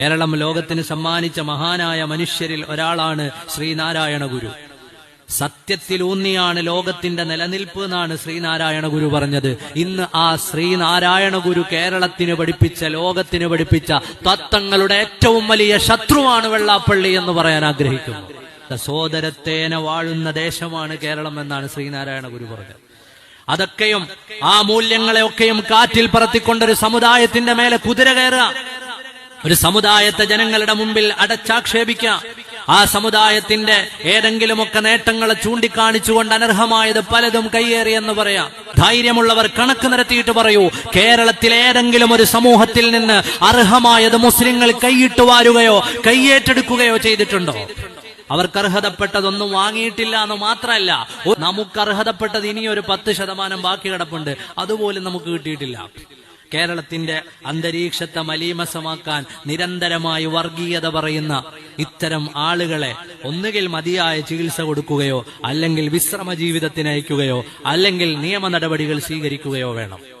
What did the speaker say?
കേരളം ലോകത്തിന് സമ്മാനിച്ച മഹാനായ മനുഷ്യരിൽ ഒരാളാണ് ശ്രീനാരായണ ഗുരു. സത്യത്തിലൂന്നിയാണ് ലോകത്തിന്റെ നിലനിൽപ്പ് എന്നാണ് ശ്രീനാരായണ ഗുരു പറഞ്ഞത്. ഇന്ന് ആ ശ്രീനാരായണ ഗുരു കേരളത്തിന് പഠിപ്പിച്ച ലോകത്തിന് പഠിപ്പിച്ച തത്വങ്ങളുടെ ഏറ്റവും വലിയ ശത്രുവാണ് വെള്ളാപ്പള്ളി എന്ന് പറയാൻ ആഗ്രഹിക്കുന്നു. സോദരത്തേന വാഴുന്ന ദേശമാണ് കേരളം എന്നാണ് ശ്രീനാരായണ ഗുരു പറഞ്ഞത്. അതൊക്കെയും ആ മൂല്യങ്ങളെയൊക്കെയും കാറ്റിൽ പറത്തിക്കൊണ്ടൊരു സമുദായത്തിന്റെ മേലെ കുതിര കയറുക. ഒരു സമുദായത്തെ ജനങ്ങളുടെ മുമ്പിൽ അടച്ചാക്ഷേപിക്കുക ആ സമുദായത്തിന്റെ ഏതെങ്കിലുമൊക്കെ നേട്ടങ്ങളെ ചൂണ്ടിക്കാണിച്ചുകൊണ്ട് അനർഹമായത് പലതും കയ്യേറിയെന്ന് പറയാം. ധൈര്യമുള്ളവർ കണക്ക് നിരത്തിയിട്ട് പറയൂ കേരളത്തിൽ ഏതെങ്കിലും ഒരു സമൂഹത്തിൽ നിന്ന് അർഹമായത് മുസ്ലിങ്ങൾ കൈയിട്ട് വാരുകയോ കൈയേറ്റെടുക്കുകയോ ചെയ്തിട്ടുണ്ടോ? അവർക്ക് അർഹതപ്പെട്ടതൊന്നും വാങ്ങിയിട്ടില്ല എന്ന് മാത്രമല്ല നമുക്ക് അർഹതപ്പെട്ടത് ഇനിയൊരു പത്ത് ശതമാനം ബാക്കി കിടപ്പുണ്ട്. അതുപോലും നമുക്ക് കിട്ടിയിട്ടില്ല. കേരളത്തിന്റെ അന്തരീക്ഷത്തെ മലീമസമാക്കാൻ നിരന്തരമായി വർഗീയത പറയുന്ന ഇത്തരം ആളുകളെ ഒന്നുകിൽ മതിയായ ചികിത്സ കൊടുക്കുകയോ അല്ലെങ്കിൽ വിശ്രമ ജീവിതത്തിനയക്കുകയോ അല്ലെങ്കിൽ നിയമ നടപടികൾ സ്വീകരിക്കുകയോ വേണം.